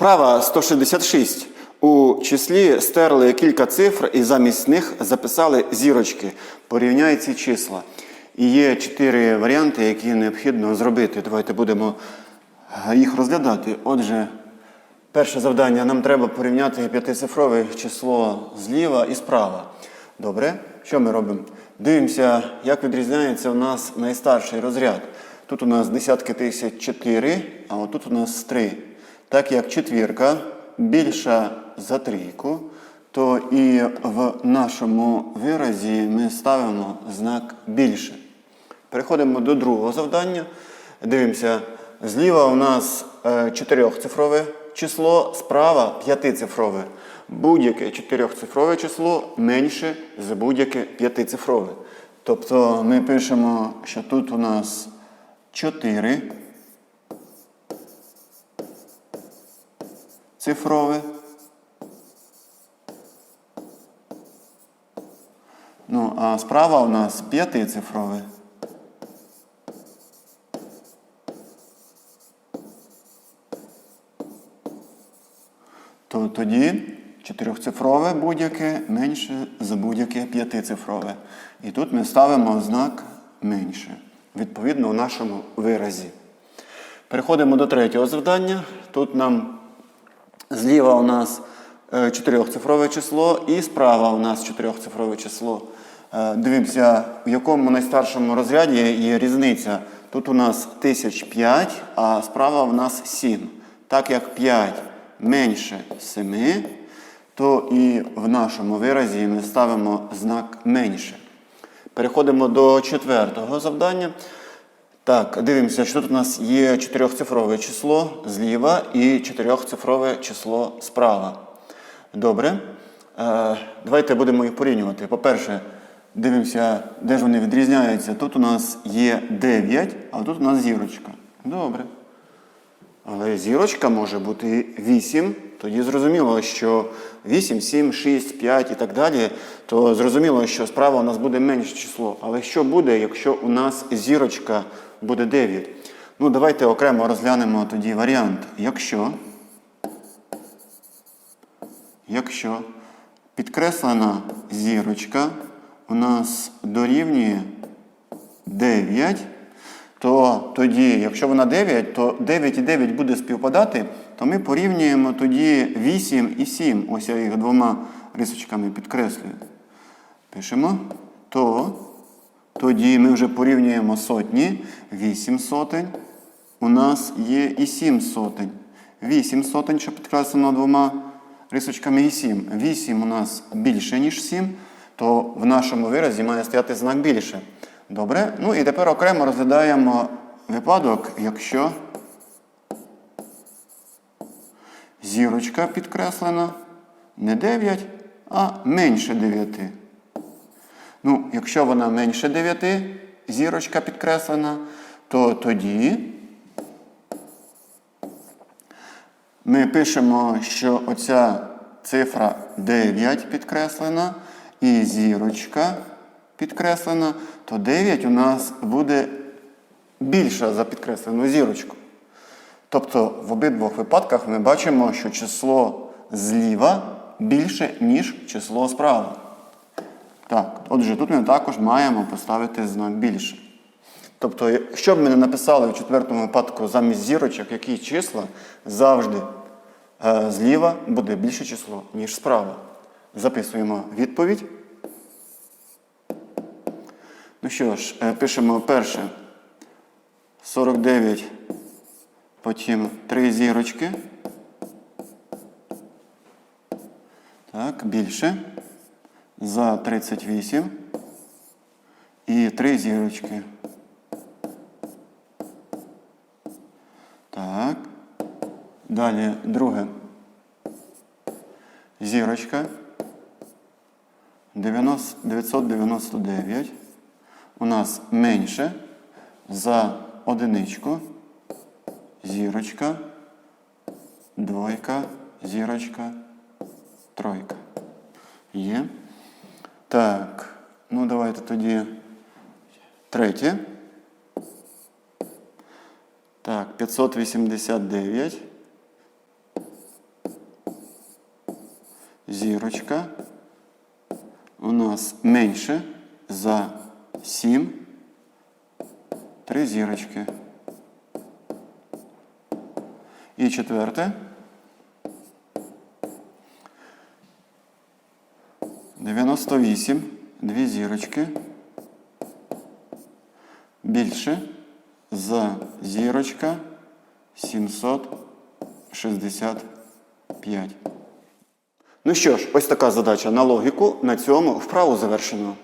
Вправа 166. У числі стерли кілька цифр і замість них записали зірочки. Порівняй ці числа. І є чотири варіанти, які необхідно зробити. Давайте будемо е, їх розглядати. Отже, перше завдання нам треба порівняти п'ятицифрове число зліва і справа. Добре, що ми робимо? Дивимося, як відрізняється у нас найстарший розряд. Тут у нас десятки тисяч 4, а отут у нас 3. Так як четвірка більша за трійку, то і в нашому виразі ми ставимо знак більше. Переходимо до другого завдання. Дивимося, зліва у нас е, чотирьохцифрове число, справа п'ятицифрове. Будь-яке чотирьохцифрове число менше за будь-яке п'ятицифрове. Тобто ми пишемо, що тут у нас 4 цифрове. Ну, а справа у нас п'ятицифрове. То тоді чотирьохцифрове будь-яке менше за будь-яке п'ятицифрове. І тут ми ставимо знак менше, відповідно у нашому виразі. Переходимо до третього завдання. Тут нам зліва у нас е, чотирьохцифрове число і справа у нас чотирьохцифрове число. Е, Дивимося, в якому найстаршому розряді є різниця. Тут у нас 1005, а справа у нас 7. Так як 5 менше 7, то і в нашому виразі ми ставимо знак менше. Переходимо до четвертого завдання. Так, дивимося, що тут у нас є чотирьохцифрове число зліва і чотирьохцифрове число справа. Добре. Е, давайте будемо їх порівнювати. По-перше, дивимося, де ж вони відрізняються. Тут у нас є 9, а тут у нас зірочка. Добре. Але зірочка може бути 8. Тоді зрозуміло, що 8, 7, 6, 5 і так далі, то зрозуміло, що справа у нас буде менше число. Але що буде, якщо у нас зірочка буде 9? Ну, давайте окремо розглянемо тоді варіант. Якщо, якщо підкреслена зірочка у нас дорівнює 9, то тоді, якщо вона 9, то 9 і 9 буде співпадати, то ми порівнюємо тоді 8 і 7. Ось я їх двома рисочками підкреслюю. Пишемо. То тоді ми вже порівнюємо сотні. 8 сотень. У нас є і 7 сотень. 8 сотень, що підкреслено двома рисочками і 7. 8 у нас більше, ніж 7, то в нашому виразі має стояти знак більше. Добре. Ну і тепер окремо розглядаємо випадок, якщо зірочка підкреслена не 9, а менше 9. Ну, якщо вона менше 9, зірочка підкреслена, то тоді ми пишемо, що оця цифра 9 підкреслена і зірочка підкреслена, то 9 у нас буде більша за підкреслену зірочку. Тобто в обидвох випадках ми бачимо, що число зліва більше, ніж число справа. Так, отже, тут ми також маємо поставити знак більше. Тобто, що б ми не написали в четвертому випадку замість зірочок, які числа завжди е, зліва буде більше число, ніж справа. Записуємо відповідь. Ну що ж, е, пишемо перше 49, потім 3 зірочки. Так, більше. За 38. І 3 зірочки. Так. Далі друге. Зірочка. 90, 999 у нас менше за одиничку, зірочка, двойка, зірочка, тройка. Є. Так, ну давайте тоді третє. Так, 589 зірочка. У нас менше за 7 три зірочки. І четверте. 98, дві зірочки. Більше за зірочка 765. Ну що ж, ось така задача на логіку. На цьому вправу завершено.